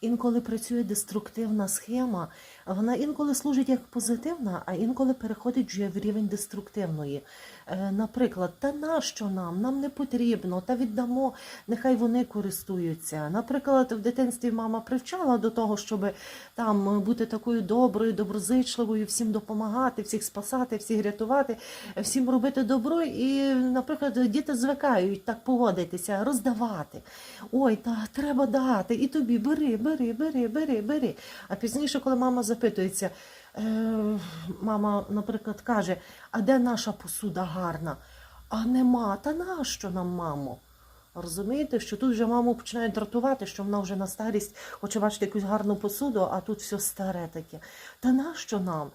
інколи працює деструктивна схема, вона інколи служить як позитивна, а інколи переходить вже в рівень деструктивної. Е, Наприклад, та нащо нам? Нам не потрібно, та віддамо, нехай вони користуються. Наприклад, в дитинстві мама привчала до того, щоб там бути такою доброю, доброзичливою, всім допомагати, всіх спасати, всіх рятувати, всім робити добро. І, наприклад, діти звикають так поводитися, роздавати. Ой, та треба дати, і тобі бери, бери, бери, бери, бери. бери. А пізніше, коли мама запитується, е, мама, наприклад, каже: а де наша посуда гарна? А нема, та нащо нам, мамо? Розумієте, що тут вже маму починає дратувати, що вона вже на старість хоче бачити якусь гарну посуду, а тут все старе таке. Та нащо нам?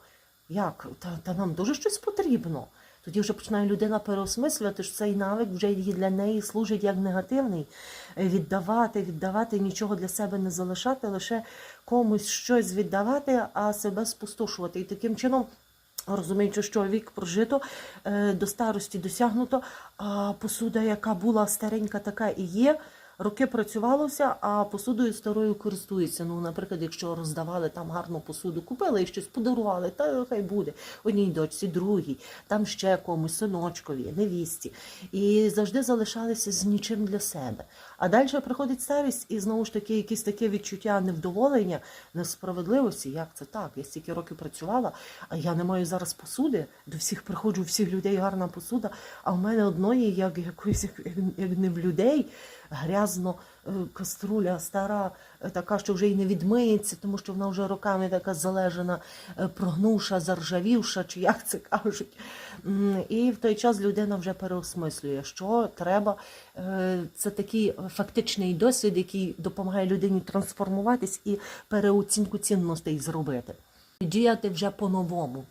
Як? Та, та нам дуже щось потрібно. Тоді вже починає людина переосмислювати, що цей навик вже для неї служить як негативний. Е, Віддавати, віддавати, нічого для себе не залишати, лише комусь щось віддавати, а себе спустошувати. І таким чином Розуміючи, що вік прожито, е, до старості досягнуто, а посуда, яка була старенька, така і є. Роки працювалося, а посудою старою користуються. Ну, наприклад, якщо роздавали там гарну посуду, купили і щось подарували, та хай буде одній дочці, другій, там ще комусь, синочкові, невісті. І завжди залишалися з нічим для себе. А далі приходить старість, і знову ж таки якісь таке відчуття невдоволення, несправедливості. Як це так? Я стільки років працювала, а я не маю зараз посуди. До всіх приходжу, у всіх людей гарна посуда, а в мене одної, як якоїсь як, як не в людей, грязно е, каструля стара, е, така, що вже й не відмиється, тому що вона вже роками така залежена, е, прогнувша, заржавівша, чи як це кажуть. І в той час людина вже переосмислює, що треба. Це такий фактичний досвід, який допомагає людині трансформуватись і переоцінку цінностей зробити. Діяти вже по-новому.